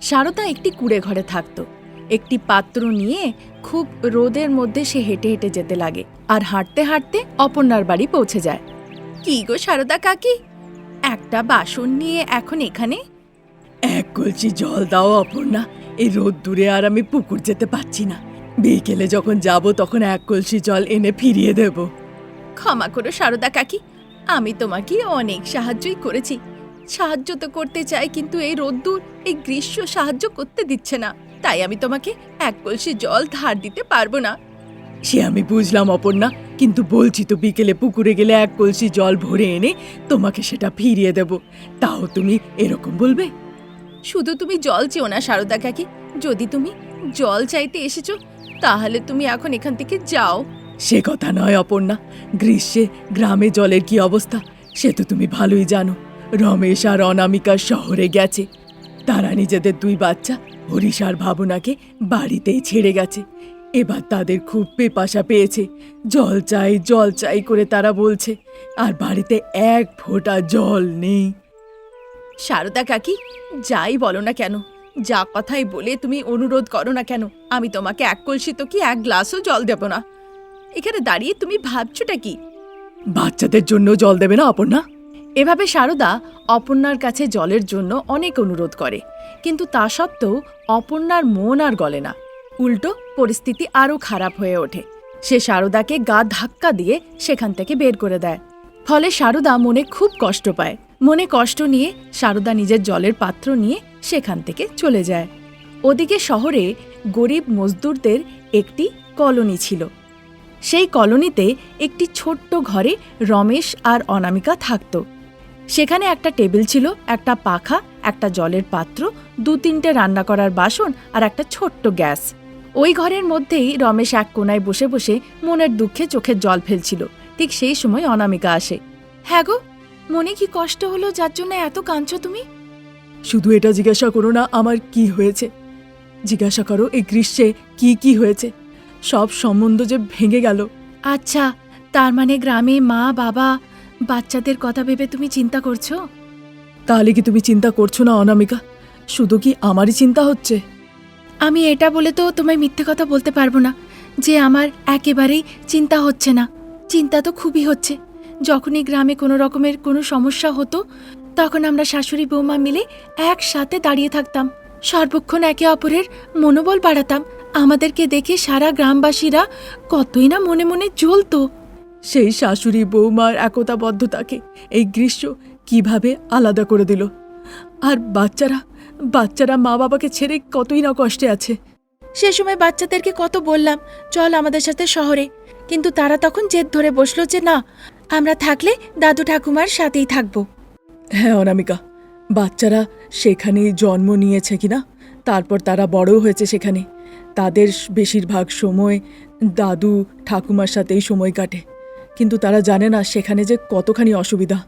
সারদা একটি কুড়ে ঘরে থাকত। একটি পাত্র নিয়ে খুব রোদের মধ্যে সে হেঁটে হেঁটে যেতে লাগে আর হাঁটতে হাঁটতে অপর্ণার বাড়ি পৌঁছে যায়। কি গো সারদা কাকি? একটা বাসন নিয়ে এখন এখানে? এক কলসি জল দাও অপর্ণা এই রোদ দূরে আর আমি পুকুর যেতে পারছি না। বিকেলে যখন যাব তখন এক কলসি জল এনে ফিরিয়ে দেব। ক্ষমা করো সারদা কাকি আমি তোমাকে অনেক সাহায্যই করেছি। সাহায্য তো করতে চাই, কিন্তু এই রোদ্দুর, এই গ্রীষ্ম সাহায্য করতে দিচ্ছে না। তাই আমি তোমাকে এক কলসি জল ধার দিতে পারব না। সে আমি বুঝলাম, অপর্ণা, কিন্তু বলছি তো বিকেলে পুকুরে গেলে এক কলসি জল ভরে এনে তোমাকে সেটা ফিরিয়ে দেব। তাও তুমি এরকম বলবে? শুধু তুমি জল চেও না, সারদা কাকি। যদি তুমি জল চাইতে এসেছ, তাহলে তুমি এখন এখান থেকে যাও। সে কথা নয়, অপর্ণা। গ্রীষ্মে গ্রামে জলের কি অবস্থা? সে তো তুমি ভালোই জানো। রমেশ আর অনামিকা শহরে গেছে। তারা নিজেদের দুই বাচ্চা হরিশ আর ভাবনাকে বাড়িতেই ছেড়ে গেছে। এবার তাদের খুব পেপাসা পেয়েছে। জল চাই জল চাই করে তারা বলছে আর বাড়িতে এক ফোঁটা জল নেই। সারদা কাকি যাই বলো না কেন? যা কথাই বলে তুমি অনুরোধ করো না কেন? আমি তোমাকে এক কলসি তো কি এক গ্লাসও জল দেব না। এখানে দাঁড়িয়ে তুমি ভাবছোটা কি? বাচ্চাদের জন্য জল দেবে না অপর্ণা? এভাবে সারদা অপর্ণার কাছে জলের জন্য অনেক অনুরোধ করে। কিন্তু তা সত্ত্বেও অপর্ণার মন আর গলে না। উল্টো পরিস্থিতি আরও খারাপ হয়ে ওঠে। সে সারদাকে গা ধাক্কা দিয়ে সেখান থেকে বের করে দেয়। ফলে সারদা মনে খুব কষ্ট পায়। মনে কষ্ট নিয়ে সারদা নিজের জলের পাত্র নিয়ে সেখান থেকে চলে যায়। ওদিকে শহরে গরিব মজদুরদের একটি কলোনি ছিল। সেই কলোনিতে একটি ছোট্ট ঘরে রমেশ আর অনামিকা থাকত। সেখানে একটা টেবিল ছিল একটা পাখা একটা জলের পাত্র দু তিনটে রান্না করার বাসন আর একটা ছোট্ট গ্যাস। ওই ঘরের মধ্যেই রমেশ এক কোনায় বসে বসে মনের দুঃখে চোখের জল ফেলছিল। ঠিক সেই সময় অনামিকা আসে। হ্যাঁ গো মনে কি কষ্ট হলো যার জন্য এত কাঁদছ তুমি? শুধু এটা জিজ্ঞাসা করো না আমার কি হয়েছে? জিজ্ঞাসা করো এই গ্রীষ্মে কি কি হয়েছে? সব সম্বন্ধ যে ভেঙে গেল। আচ্ছা তার মানে গ্রামে মা বাবা বাচ্চাদের কথা ভেবে তুমি চিন্তা করছ? তাহলে কি তুমি চিন্তা করছ না অনামিকা? শুধু কি আমারই চিন্তা হচ্ছে? আমি এটা বলে তো তোমায় মিথ্যে কথা বলতে পারব না যে আমার একেবারেই চিন্তা হচ্ছে না। চিন্তা তো খুবই হচ্ছে। যখনই গ্রামে কোনো রকমের কোনো সমস্যা হতো তখন আমরা শাশুড়ি বৌমা মিলে একসাথে দাঁড়িয়ে থাকতাম। সর্বক্ষণ একে অপরের মনোবল বাড়াতাম। আমাদেরকে দেখে সারা গ্রামবাসীরা কতই না মনে মনে জ্বলতো। সেই শাশুড়ি বৌমার একতাবদ্ধতাকে এই গ্রীষ্ম কীভাবে আলাদা করে দিল? আর বাচ্চারা বাচ্চারা মা বাবাকে ছেড়ে কতই না কষ্টে আছে। সে সময় বাচ্চাদেরকে কত বললাম চল আমাদের সাথে শহরে। কিন্তু তারা তখন জেদ ধরে বসল যে না আমরা থাকলে দাদু ঠাকুমার সাথেই থাকব। হ্যাঁ অনামিকা বাচ্চারা সেখানেই জন্ম নিয়েছে কিনা? তারপর তারা বড় হয়েছে সেখানে। তাদের বেশিরভাগ সময় দাদু ঠাকুমার সাথেই সময় কাটে। কিন্তু তারা জানে না সেখানে যে কতখানি অসুবিধা।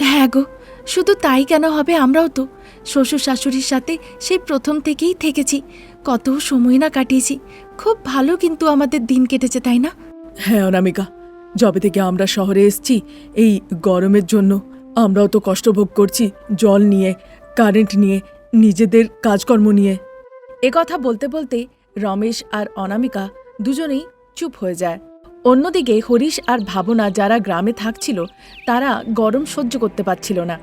হ্যাঁ গো শুধু তাই কেন হবে আমরাও তো? শ্বশুর শাশুড়ির সাথে সেই প্রথম থেকেই থেকেছি। কত সময় না কাটিয়েছি। খুব ভালো কিন্তু আমাদের দিন কেটেছে তাই না? হ্যাঁ অনামিকা যবে থেকে আমরা শহরে এসছি এই গরমের জন্য আমরাও তো কষ্ট ভোগ করছি জল নিয়ে কারেন্ট নিয়ে নিজেদের কাজকর্ম নিয়ে। এ কথা বলতে বলতে রমেশ আর অনামিকা দুজনেই চুপ হয়ে যায়। অন্যদিকে হরিশ আর ভাবনা যারা গ্রামে থাকছিল তারা গরম সহ্য করতে পারছিল না।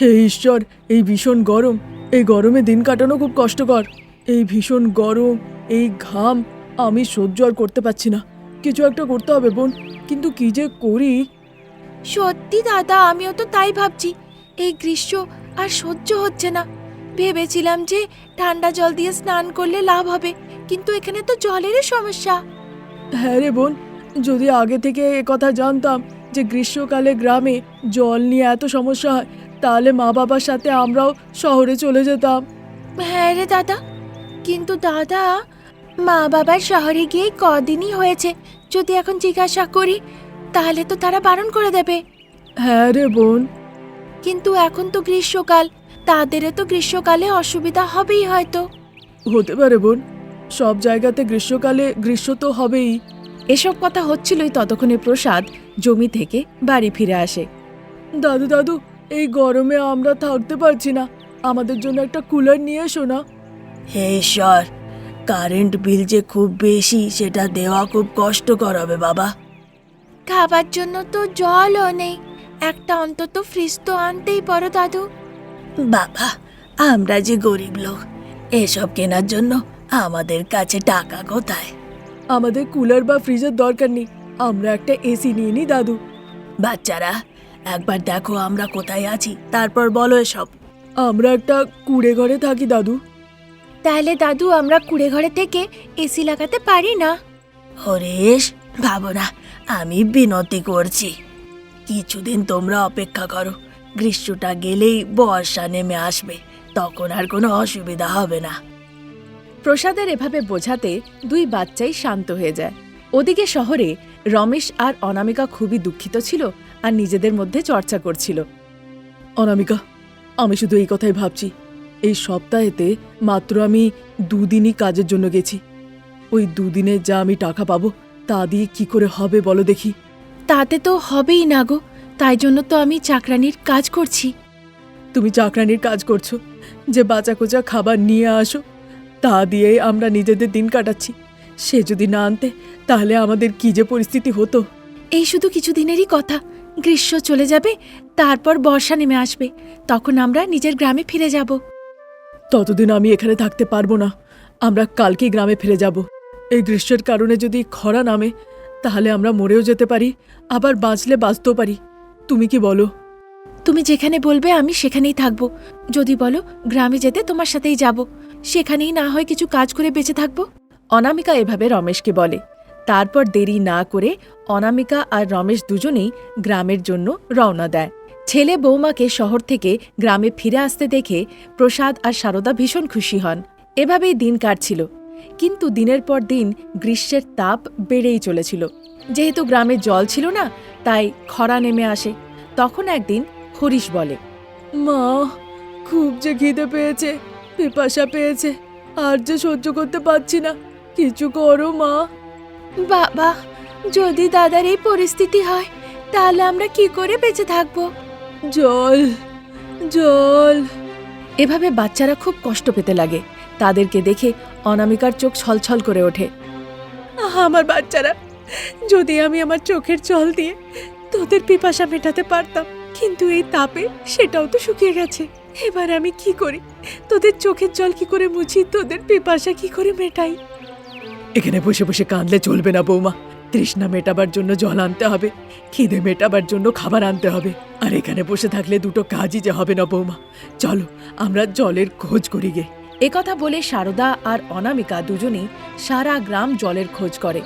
হে ঈশ্বর এই ভীষণ গরম। এই গরমে দিন কাটানো খুব কষ্টকর। এই ভীষণ গরম এই ঘাম আমি সহ্য আর করতে পারছি না। কিছু একটা করতে হবে বোন কিন্তু কি যে করি? সত্যি দাদা আমিও তো তাই ভাবছি। এই গ্রীষ্ম আর সহ্য হচ্ছে না। ভেবেছিলাম যে ঠান্ডা জল দিয়ে স্নান করলে লাভ হবে কিন্তু এখানে তো জলেরই সমস্যা। হ্যাঁ রে বোন যদি আগে থেকে এ কথা জানতাম যে গ্রীষ্মকালে গ্রামে জল নিয়ে এত সমস্যা হয় তাহলে মা বাবার সাথে আমরাও শহরে চলে যেতাম। হ্যাঁ রে দাদা কিন্তু দাদা মা বাবার শহরে গিয়ে কদিনই হয়েছে যদি এখন জিজ্ঞাসা করি তাহলে তো তারা বারণ করে দেবে। হ্যাঁ রে বোন। কিন্তু এখন তো গ্রীষ্মকাল তাদেরও তো গ্রীষ্মকালে অসুবিধা হবেই হয়তো। হতে পারে বোন সব জায়গাতে গ্রীষ্মকালে গ্রীষ্ম তো হবেই। এসব কথা হচ্ছিলই ততক্ষণে প্রসাদ জমি থেকে বাড়ি ফিরে আসে। দাদু দাদু এই গরমে আমরা থাকতে পারছি না। আমাদের জন্য একটা কুলার নিয়ে এসো না। হে ঈশ্বর কারেন্ট বিল যে খুব বেশি সেটা দেওয়া খুব কষ্টকর হবে বাবা। খাবার জন্য তো জলও নেই। একটা অন্তত ফ্রিজ তো আনতেই পারো দাদু। বাবা আমরা যে গরিব লোক এসব কেনার জন্য আমাদের কাছে টাকা কোথায়? আমাদের কুলার বা ফ্রিজের দরকার নেই। আমরা একটা এসি নিয়ে নিই দাদু। বাচ্চারা একবার দেখো আমরা কোথায় আছি তারপর বলো এসব। আমরা একটা কুড়ে ঘরে থাকি দাদু। তাহলে দাদু আমরা কুড়ে ঘরে থেকে এসি লাগাতে পারি না? হরেশ ভাবো না আমি বিনতি করছি। কিছুদিন তোমরা অপেক্ষা করো গ্রীষ্মটা গেলেই বর্ষা নেমে আসবে তখন আর কোনো অসুবিধা হবে না। প্রসাদের এভাবে বোঝাতে দুই বাচ্চাই শান্ত হয়ে যায়। ওদিকে শহরে রমেশ আর অনামিকা খুবই দুঃখিত ছিল আর নিজেদের মধ্যে চর্চা করছিল। অনামিকা আমি শুধু এই কথাই ভাবছি। এই সপ্তাহেতে মাত্র আমি দুদিনই কাজের জন্য গেছি। ওই দুদিনে যা আমি টাকা পাবো তা দিয়ে কি করে হবে বলো দেখি। তাতে তো হবেই না গো তাই জন্য তো আমি চাকরানির কাজ করছি। তুমি চাকরানির কাজ করছ যে বাঁচা কোচা খাবার নিয়ে আসো। তা দিয়েই আমরা নিজেদের দিন কাটাচ্ছি। সে যদি না আনতে তাহলে আমাদের কি যে পরিস্থিতি হতো? এই শুধু কিছুদিনেরই কথা। গ্রীষ্ম চলে যাবে তারপর বর্ষা নেমে আসবে। তখন আমরা নিজের গ্রামে ফিরে যাব। ততদিন আমি এখানে থাকতে পারব না। আমরা কালকেই গ্রামে ফিরে যাব। এই গ্রীষ্মের কারণে যদি খরা নামে তাহলে আমরা মরেও যেতে পারি আবার বাঁচলে বাঁচতেও পারি। তুমি কি বলো? তুমি যেখানে বলবে আমি সেখানেই থাকব। যদি বলো গ্রামে যেতে তোমার সাথেই যাব। সেখানেই না হয় কিছু কাজ করে বেঁচে থাকব? অনামিকা এভাবে রমেশকে বলে। তারপর দেরি না করে অনামিকা আর রমেশ দুজনেই গ্রামের জন্য রওনা দেয়। ছেলে বৌমাকে শহর থেকে গ্রামে ফিরে আসতে দেখে প্রসাদ আর সারদা ভীষণ খুশি হন। এভাবেই দিন কাটছিল। কিন্তু দিনের পর দিন গ্রীষ্মের তাপ বেড়েই চলেছিল। যেহেতু গ্রামে জল ছিল না, তাই খরা নেমে আসে। তখন একদিন হরিশ বলে, মা, খুব যে খিদে পেয়েছে। পিপাসা পেয়েছে আর যে সহ্য করতে পারছি না। কিছু করো মা। বাবা যদি দাদার এই পরিস্থিতি হয় তাহলে আমরা কি করে বেঁচে থাকব? জল জল। এভাবে বাচ্চারা খুব কষ্ট পেতে লাগে। তাদেরকে দেখে অনামিকার চোখ ছলছল করে ওঠে। আমার বাচ্চারা যদি আমি আমার চোখের জল দিয়ে তোদের পিপাসা মেটাতে পারতাম কিন্তু এই তাপে সেটাও তো শুকিয়ে গেছে। এবার আমি কি করি? তোদের চোখের জল কি করে মুছি? তোদের পিপাসা কি করে মেটাই? এখানে বসে বসে কাঁদলে চলবে না বৌমা। তৃষ্ণা মেটাবার জন্য জল আনতে হবে খিদে মেটাবার জন্য খাবার আনতে হবে। আর এখানে বসে থাকলে দুটো কাজই যে হবে না বৌমা। চলো আমরা জলের খোঁজ করি গে। একথা বলে সারদা আর অনামিকা দুজনেই সারা গ্রাম জলের খোঁজ করে।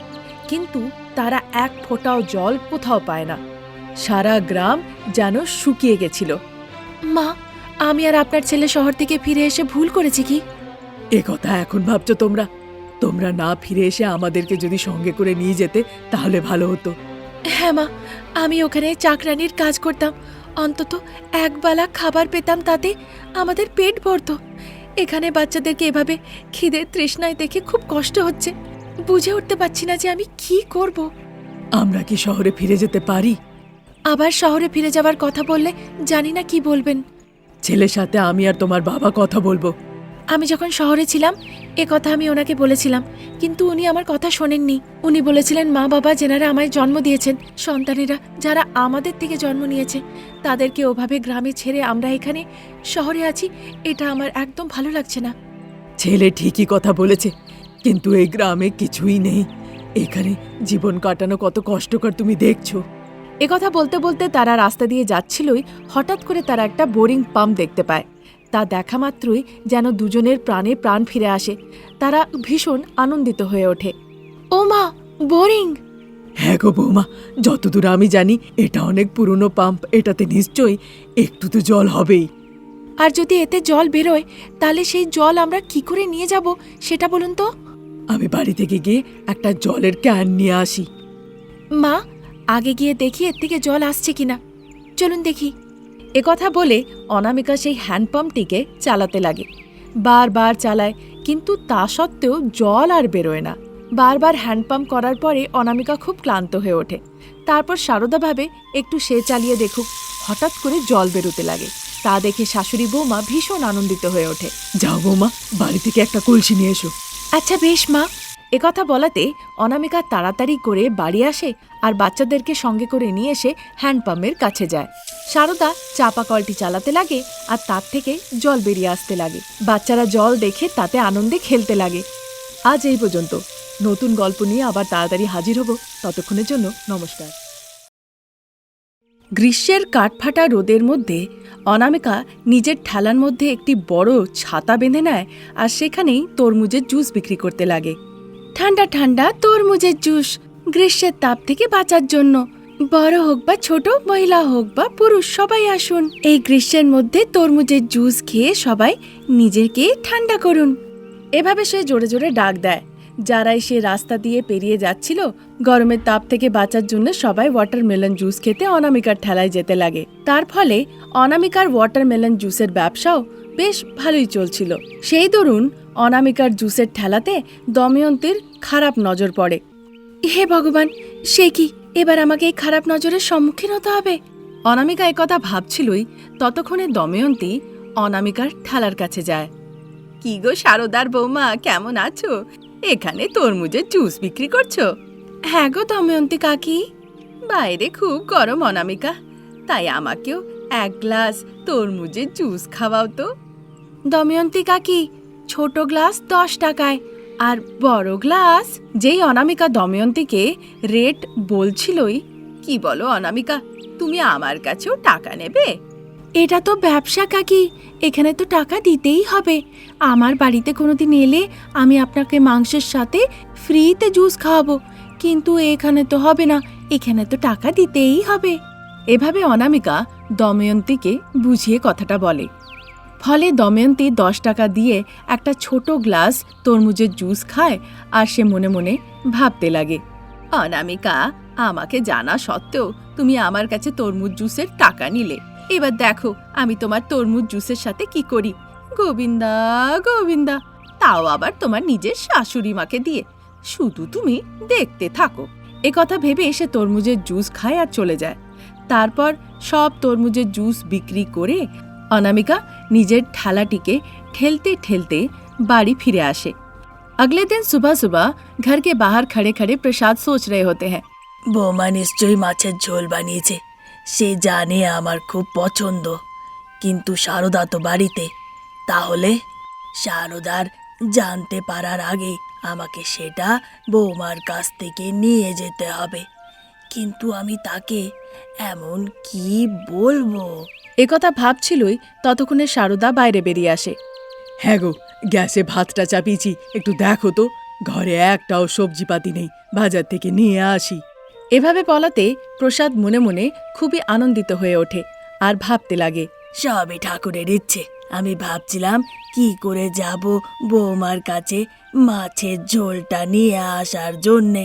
কিন্তু তারা এক ফোঁটাও জল কোথাও পায় না। সারা গ্রাম যেন শুকিয়ে গেছিল। মা আমি আর আপনার ছেলে শহর থেকে ফিরে এসে ভুল করেছি কি? এ কথা এখন ভাবছ তোমরা? তোমরা না ফিরে এসে আমাদেরকে যদি সঙ্গে করে নিয়ে যেতে তাহলে ভালো হতো। হ্যাঁ মা আমি ওখানে চাকরানির কাজ করতাম। অন্তত একবেলা খাবার পেতাম তাতে আমাদের পেট ভরতো। এখানে বাচ্চাদেরকে এভাবে খিদের তৃষ্ণায় দেখে খুব কষ্ট হচ্ছে। বুঝে উঠতে পারছি না যে আমি কি করব। আমরা কি শহরে ফিরে যেতে পারি? আবার শহরে ফিরে যাওয়ার কথা বললে জানি না কি বলবেন। ছেলের সাথে আমি আর তোমার বাবা কথা বলব। আমি যখন শহরে ছিলাম এ কথা আমি ওনাকে বলেছিলাম কিন্তু উনি আমার কথা শোনেননি। উনি বলেছিলেন মা বাবা যেনারা আমায় জন্ম দিয়েছেন সন্তানেরা যারা আমাদের থেকে জন্ম নিয়েছে তাদেরকে ওভাবে গ্রামে ছেড়ে আমরা এখানে শহরে আছি এটা আমার একদম ভালো লাগছে না। ছেলে ঠিকই কথা বলেছে কিন্তু এই গ্রামে কিছুই নেই। এখানে জীবন কাটানো কত কষ্টকর তুমি দেখছ। একথা বলতে বলতে তারা রাস্তা দিয়ে যাচ্ছিলই হঠাৎ করে তারা একটা বোরিং পাম্প দেখতে পায়। তা দেখা মাত্রই যেন দুজনের প্রাণে প্রাণ ফিরে আসে। তারা ভীষণ আনন্দিত হয়ে ওঠে। ও মা বোরিং! হ্যাঁ গো বৌমা যতদূর আমি জানি এটা অনেক পুরনো পাম্প এটাতে নিশ্চয়ই একটু তো জল হবেই। আর যদি এতে জল বেরোয় তাহলে সেই জল আমরা কি করে নিয়ে যাব সেটা বলুন তো? আমি বাড়ি থেকে গিয়ে একটা জলের ক্যান নিয়ে আসি। মা আগে গিয়ে দেখি এর থেকে জল আসছে কিনা। চলুন দেখি। একথা বলে অনামিকা সেই হ্যান্ডপাম্পটিকে চালাতে লাগে। বারবার চালায়, কিন্তু তা সত্ত্বেও জল আর বেরোয় না। বারবার হ্যান্ডপাম্প করার পরে অনামিকা খুব ক্লান্ত হয়ে ওঠে। তারপর সারদা ভাবে একটু সে চালিয়ে দেখুক, হঠাৎ করে জল বেরোতে লাগে। তা দেখে শাশুড়ি বৌমা ভীষণ আনন্দিত হয়ে ওঠে। যাও বৌমা, বাড়ি থেকে একটা কলসি নিয়ে এসো। আচ্ছা বেশ মা। একথা বলাতে অনামিকা তাড়াতাড়ি করে বাড়ি আসে আর বাচ্চাদেরকে সঙ্গে করে নিয়ে এসে হ্যান্ডপাম্পের কাছে যায়। সারদা চাপা কলটি চালাতে লাগে আর তার থেকে জল বেরিয়ে আসতে লাগে। বাচ্চারা জল দেখে তাতে আনন্দে খেলতে লাগে। আজ এই পর্যন্ত। নতুন গল্প নিয়ে আবার তাড়াতাড়ি হাজির হব। ততক্ষণের জন্য নমস্কার। গ্রীষ্মের কাঠফাটা রোদের মধ্যে অনামিকা নিজের ঠেলার মধ্যে একটি বড় ছাতা বেঁধে নেয় আর সেখানেই তরমুজের জুস বিক্রি করতে লাগে। ঠান্ডা ঠান্ডা তরমুজের জুস, গ্রীষ্মের তাপ থেকে বাঁচার জন্য। বড় হোক বা ছোট, মহিলা হোক বা পুরুষ, সবাই আসুন। এই গ্রীষ্মের মধ্যে তরমুজের জুস খেয়ে সবাই নিজেকে ঠান্ডা করুন। এভাবে সে জোরে জোরে ডাক দেয়। যারাই সে রাস্তা দিয়ে পেরিয়ে যাচ্ছিল, গরমের তাপ থেকে বাঁচার জন্য সবাই ওয়াটারমেলন জুস খেতে অনামিকার ঠেলায় যেতে লাগে। তার ফলে অনামিকার ওয়াটারমেলন জুসের ব্যবসাও বেশ ভালোই চলছিল। সেই দরুন অনামিকার জুসের ঠেলাতে দময়ন্তীর খারাপ নজর পড়ে। হে ভগবান, সে কি এবার আমাকে এই খারাপ নজরের সম্মুখীন হতে হবে? অনামিকা একথা ভাবছিলই, ততক্ষণে দময়ন্তী অনামিকার ঠেলার কাছে যায়। কি গো সারদার বৌমা, কেমন আছো? এখানে তরমুজের জুস বিক্রি করছ? হ্যাঁ গো দময়ন্তী কাকি। বাইরে খুব গরম অনামিকা। তাই আমাকেও এক গ্লাস তরমুজের জুস খাওয়াও তো। দময়ন্তী কাকি ছোট গ্লাস দশ টাকায়। আর বড় গ্লাস যেই অনামিকা দময়ন্তীকে রেট বলছিলই কি বলো অনামিকা তুমি আমার কাছেও টাকা নেবে? এটা তো ব্যবসা কাকি এখানে তো টাকা দিতেই হবে। আমার বাড়িতে কোনোদিন এলে আমি আপনাকে মাংসের সাথে ফ্রিতে জুস খাওয়াবো কিন্তু এখানে তো হবে না এখানে তো টাকা দিতেই হবে। এভাবে অনামিকা দময়ন্তীকে বুঝিয়ে কথাটা বলে। ফলে দময়ন্তী দশ টাকা দিয়ে একটা ছোট গ্লাস তরমুজের জুস খায় আর সে মনে মনে ভাবতে লাগে। অনামিকা, আমাকে জানা সত্ত্বেও তুমি আমার কাছে তরমুজ জুসের টাকা নিলে। এবার দেখো আমি তোমার তরমুজ জুসের সাথে কি করি। গোবিন্দা গোবিন্দা, তাও আবার তোমার নিজের শাশুড়ি মাকে দিয়ে। শুধু তুমি দেখতে থাকো। এ কথা ভেবে সে তরমুজের জুস খায় আর চলে যায়। তারপর সব তরমুজের জুস বিক্রি করে অনামিকা নিজের ঠেলাটিকে ঠেলতে ঠেলতে বাড়ি ফিরে আসে अगले दिन सुबह सुबह घर के बाहर खड़े खड़े प्रसाद सोच रहे होते हैं বৌমা নিশ্চয়ই মাছের ঝোল বানিয়েছে সে জানে আমার খুব পছন্দ কিন্তু সারদা তো বাড়িতে তাহলে সারদার জানতে পারার আগে আমাকে সেটা বৌমার কাছ থেকে নিয়ে যেতে হবে কিন্তু আমি তাকে এমন কি বলবো একথা ভাবছিলই ততক্ষণে সারদা বাইরে বেরিয়ে আসে। হ্যাঁ গো গ্যাসে ভাতটা চাপিয়েছি একটু দেখো তো ঘরে একটাও সবজিপাতি নেই বাজার থেকে নিয়ে আসি। এভাবে বলাতে প্রসাদ মনে মনে খুবই আনন্দিত হয়ে ওঠে আর ভাবতে লাগে সবই ঠাকুরের ইচ্ছে। আমি ভাবছিলাম কি করে যাব বৌমার কাছে মাছের ঝোলটা নিয়ে আসার জন্যে।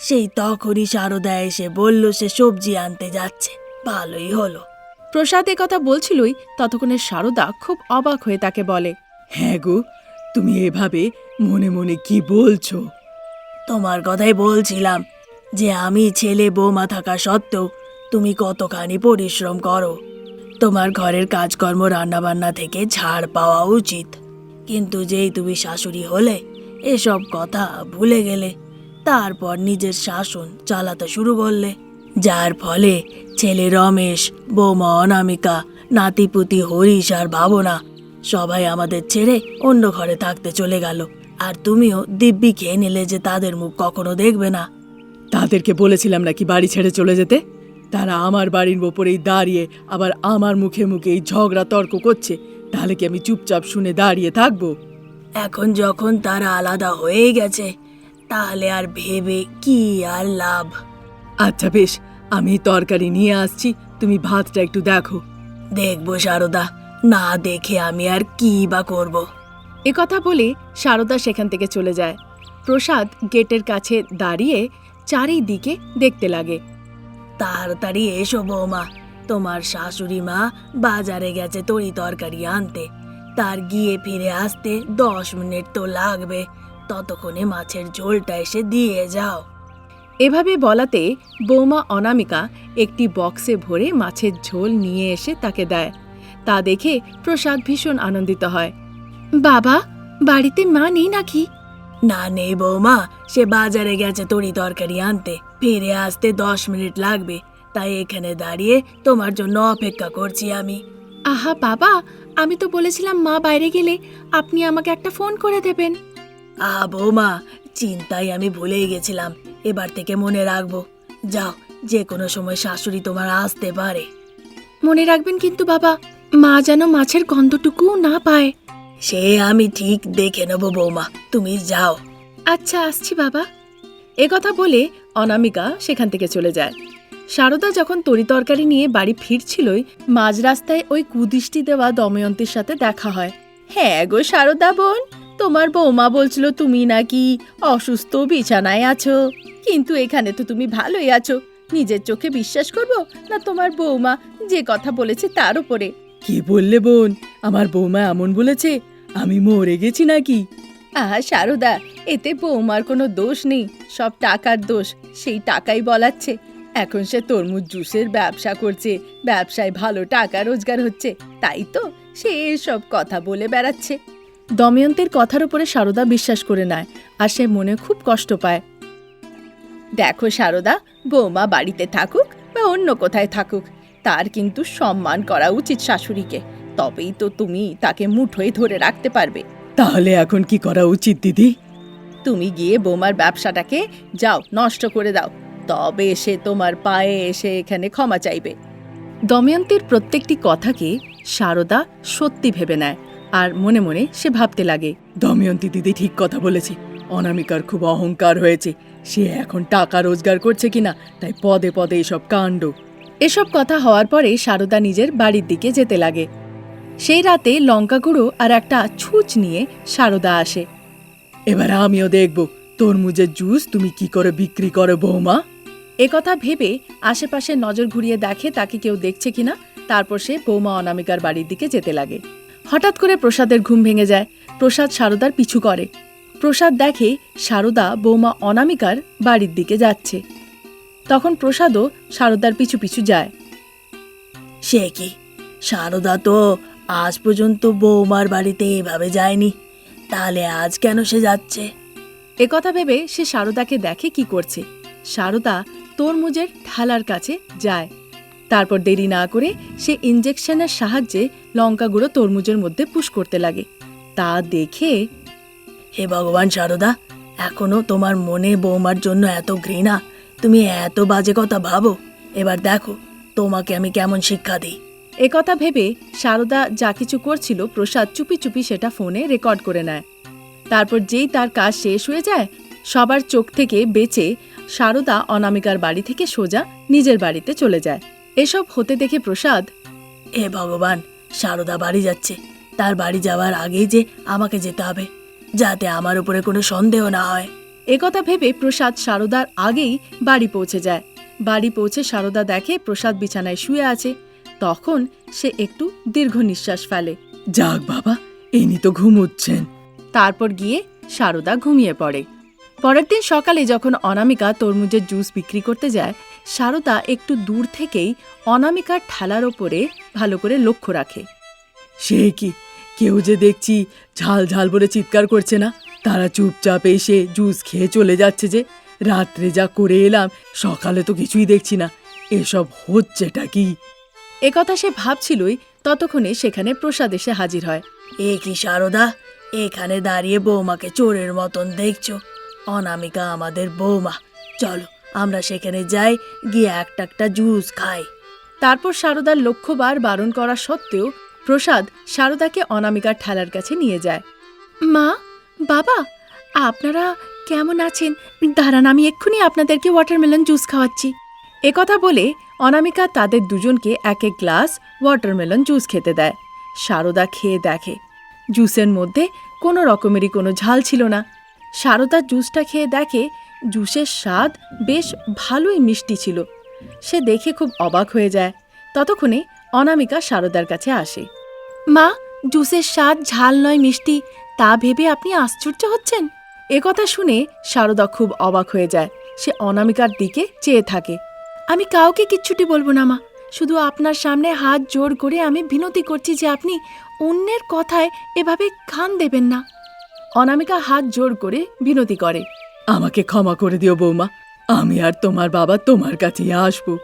সেই তখনই সারদা এসে বলল সে সবজি আনতে যাচ্ছে। ভালোই হলো। প্রসাদ এ কথা বলছিলই ততক্ষণে সারদা খুব অবাক হয়ে তাকে বলে হ্যাঁ গো তুমি এভাবে মনে মনে কি বলছো? তোমার কথাই বলছিলাম যে আমি ছেলে বৌমা থাকা সত্ত্বেও তুমি কতখানি পরিশ্রম করো। তোমার ঘরের কাজকর্ম রান্নাবান্না থেকে ছাড় পাওয়া উচিত। কিন্তু যেই তুমি শাশুড়ি হলে এসব কথা ভুলে গেলে তারপর নিজের শাসন চালাতে শুরু করলে। যার ফলে ছেলে রমেশ বৌমা অনামিকা নাতিপুতি হরিশ আর ভাবনা সবাই আমাদের ছেড়ে অন্য ঘরে থাকতে চলে গেল। আর তুমিও দিব্যি খেয়ে নিলে যে তাদের মুখ কখনো দেখবে না। তাদেরকে বলেছিলাম নাকি বাড়ি ছেড়ে চলে যেতে? তারা আমার বাড়ির ওপরেই দাঁড়িয়ে আবার আমার মুখে মুখে এই ঝগড়া তর্ক করছে। তাহলে কি আমি চুপচাপ শুনে দাঁড়িয়ে থাকব? এখন যখন তারা আলাদা হয়ে গেছে তাহলে আর ভেবে কি আর লাভ? আচ্ছা বেশ। আমি তরকারি নিয়ে আসছি। তুমি ভাতটা একটু দেখো। দেখব সারদা। না দেখে আমি আর কি বা করব। একথা বলে সারদা সেখান থেকে চলে যায়। প্রসাদ গেটের কাছে দাঁড়িয়ে চারিদিকে দেখতে লাগে। তাড়াতাড়ি এসো বৌমা। তোমার শাশুড়ি মা বাজারে গেছে তরি তরকারি আনতে। তার গিয়ে ফিরে আসতে দশ মিনিট তো লাগবে। ততক্ষণে মাছের ঝোলটা এসে দিয়ে যাও। এভাবে বলাতে বৌমা অনামিকা একটি বক্সে ভরে মাছের ঝোল নিয়ে এসে তাকে দেয়। তা দেখে প্রসাদ ভীষণ আনন্দিত হয়। বাবা বাড়িতে মা নেই নাকি? না নেই বৌমা সে বাজারে গেছে তরি তরকারি আনতে। ফিরে আসতে দশ মিনিট লাগবে। তাই এখানে দাঁড়িয়ে তোমার জন্য অপেক্ষা করছি আমি। আহা বাবা আমি তো বলেছিলাম মা বাইরে গেলে। আপনি আমাকে একটা ফোন করে দেবেন। আহা বৌমা চিন্তায় আমি ভুলেই গেছিলাম। এবার থেকে মনে রাখব। যাও যে কোনো সময় শাশুড়ি তোমার আসতে পারে। মনে রাখবেন কিন্তু বাবা মা যেন মাছের গন্ধটুকুও না পায়। সে আমি ঠিক দেখে নেব বৌমা তুমি যাও। আচ্ছা আসছি বাবা। এ কথা বলে অনামিকা সেখান থেকে চলে যায়। সারদা যখন তরিতরকারি নিয়ে বাড়ি ফিরছিলই মাঝ রাস্তায় ওই কুদৃষ্টি দেওয়া দময়ন্তীর সাথে দেখা হয়। হ্যাঁ গো সারদা বোন। তোমার বৌমা বলছিল তুমি নাকি অসুস্থ বিছানায় আছো। কিন্তু এখানে তো তুমি ভালোই আছো। নিজের চোখে বিশ্বাস করব না তোমার বৌমা যে কথা বলেছে তার উপরে? কি বললে বোন? আমার বৌমা এমন বলেছে আমি মরে গেছি নাকি? আহা সারদা এতে বৌমার কোনো দোষ নেই। সব টাকার দোষ সেই টাকাই বলাচ্ছে। এখন সে তরমুজ জুসের ব্যবসা করছে ব্যবসায় ভালো টাকা রোজগার হচ্ছে। তাই তো সে এসব কথা বলে বেড়াচ্ছে। দময়ন্তের কথার উপরে সারদা বিশ্বাস করে নেয় আর সে মনে খুব কষ্ট পায়। দেখো সারদা বৌমা বাড়িতে থাকুক বা অন্য কোথায় থাকুক তার কিন্তু সম্মান করা উচিত শাশুড়িকে তবেই তো তুমি তাকে মুঠোয় ধরে রাখতে পারবে। তাহলে এখন কি করা উচিত দিদি? তুমি গিয়ে বৌমার ব্যবসাটাকে যাও নষ্ট করে দাও তবে সে তোমার পায়ে এসে এখানে ক্ষমা চাইবে। দময়ন্তীর প্রত্যেকটি কথাকে সারদা সত্যি ভেবে নেয় আর মনে মনে সে ভাবতে লাগে, দময়ন্তী দিদি ঠিক কথা বলেছে। অনামিকার খুব অহংকার হয়েছে। সে এখন টাকা রোজগার করছে কিনা, তাই পদে পদে এসব কাণ্ড। এসব কথা হওয়ার পরে সারদা নিজের বাড়ির দিকে যেতে লাগে। সেই রাতে লঙ্কা গুঁড়ো আর একটা ছুঁচ নিয়ে সারদা আসে। এবার আমিও দেখব, তরমুজের জুস তুমি কি করে বিক্রি করো বৌমা? একথা ভেবে আশেপাশে নজর ঘুরিয়ে দেখে তাকে কেউ দেখছে কিনা, তারপর সে বৌমা অনামিকার বাড়ির দিকে যেতে লাগে। হঠাৎ করে প্রসাদের ঘুম ভেঙে যায়। প্রসাদ সারদার পিছু করে। প্রসাদ দেখে সারদা বৌমা অনামিকার বাড়ির দিকে যাচ্ছে। তখন প্রসাদও সারদার পিছু পিছু যায়। সে কি? সারদা তো আজ পর্যন্ত বৌমার বাড়িতে এভাবে যায়নি। তাহলে আজ কেন সে যাচ্ছে? একথা ভেবে সে সারদাকে দেখে কি করছে। সারদা তরমুজের ঠালার কাছে যায়। তারপর দেরি না করে সে ইঞ্জেকশনের সাহায্যে লঙ্কা গুঁড়ো তরমুজের মধ্যে পুশ করতে লাগে। তা দেখে, হে ভগবান সারদা, এখনও তোমার মনে বৌমার জন্য এত ঘৃণা। তুমি এত বাজে কথা ভাবো। এবার দেখো, তোমাকে আমি কেমন শিক্ষা দিই? একথা ভেবে সারদা যা কিছু করছিল, প্রসাদ চুপি চুপি সেটা ফোনে রেকর্ড করে নেয়। তারপর যেই তার কাজ শেষ হয়ে যায়, সবার চোখ থেকে বেঁচে সারদা অনামিকার বাড়ি থেকে সোজা নিজের বাড়িতে চলে যায়। এসব হতে দেখে প্রসাদ এ ভগবান সারদা বাড়ি যাচ্ছে। তার বাড়ি যাওয়ার আগেই যে আমাকে যেতে হবে যাতে আমার উপরে কোনো সন্দেহ না হয়। একথা ভেবে প্রসাদ সারদার আগেই বাড়ি পৌঁছে যায়। বাড়ি পৌঁছে সারদা দেখে প্রসাদ বিছানায় শুয়ে আছে। তখন সে একটু দীর্ঘ নিঃশ্বাস ফেলে। যাক বাবা ইনি তো ঘুমুচ্ছেন। তারপর গিয়ে সারদা ঘুমিয়ে পড়ে। পরের দিন সকালে যখন অনামিকা তরমুজের জুস বিক্রি করতে যায় সারদা একটু দূর থেকেই অনামিকার ঠালার ওপরে ভালো করে লক্ষ্য রাখে। সে কি? কেউ যে দেখছি ঝাল ঝাল বলে চিৎকার করছে না? তারা চুপচাপ এসে জুস খেয়ে চলে যাচ্ছে যে। রাত্রে যা করে এলাম সকালে তো কিছুই দেখছি না। এসব হচ্ছেটা কি? একথা সে ভাবছিলই ততক্ষণে সেখানে প্রসাদ এসে হাজির হয়। এ কি সারদা? এখানে দাঁড়িয়ে বৌমাকে চোরের মতন দেখছ? অনামিকা আমাদের বৌমা। চলো। আমরা সেখানে যাই, গিয়ে একটা একটা জুস খাই। তারপর সারদার লক্ষ্যবার বারণ করা সত্ত্বেও প্রসাদ সারদাকে অনামিকার ঠেলার কাছে নিয়ে যায়। মা, বাবা, আপনারা কেমন আছেন? দাঁড়ান, আমি এক্ষুনি আপনাদেরকে ওয়াটারমেলন জুস খাওয়াচ্ছি। একথা বলে অনামিকা তাদের দুজনকে এক এক গ্লাস ওয়াটারমেলন জুস খেতে দেয়। সারদা খেয়ে দেখে জুসের মধ্যে কোনো রকমেরই কোনো ঝাল ছিল না। সারদা জুসটা খেয়ে দেখে জুসের স্বাদ বেশ ভালোই মিষ্টি ছিল। সে দেখে খুব অবাক হয়ে যায়। ততক্ষণে অনামিকা সারদার কাছে আসে। মা, জুসের স্বাদ ঝাল নয় মিষ্টি, তা ভেবে আপনি আশ্চর্য হচ্ছেন? একথা শুনে সারদা খুব অবাক হয়ে যায়। সে অনামিকার দিকে চেয়ে থাকে। আমি কাউকে কিচ্ছুটি বলব না, মা। শুধু আপনার সামনে হাত জোর করে আমি বিনতি করছি যে আপনি অন্যের কথায় এভাবে খান দেবেন না। অনামিকা হাত জোর করে বিনতি করে। আমাকে ক্ষমা করে দিও বৌমা। আমি আর তোমার বাবা তোমার কাছেই আসব।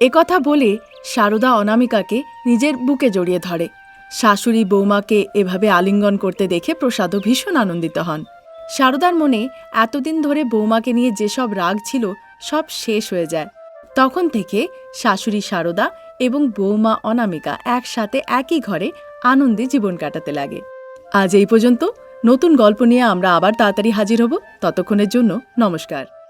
একথা বলে সারদা অনামিকাকে নিজের বুকে জড়িয়ে ধরে। শাশুড়ি বৌমাকে এভাবে আলিঙ্গন করতে দেখে প্রসাদও ভীষণ আনন্দিত হন। সারদার মনে এতদিন ধরে বৌমাকে নিয়ে যেসব রাগ ছিল, সব শেষ হয়ে যায়। তখন থেকে শাশুড়ি সারদা এবং বৌমা অনামিকা একসাথে একই ঘরে আনন্দে জীবন কাটাতে লাগে। আজ এই পর্যন্ত নতুন গল্প নিয়ে আমরা আবার তাড়াতাড়ি হাজির হব। ততক্ষণের জন্য নমস্কার।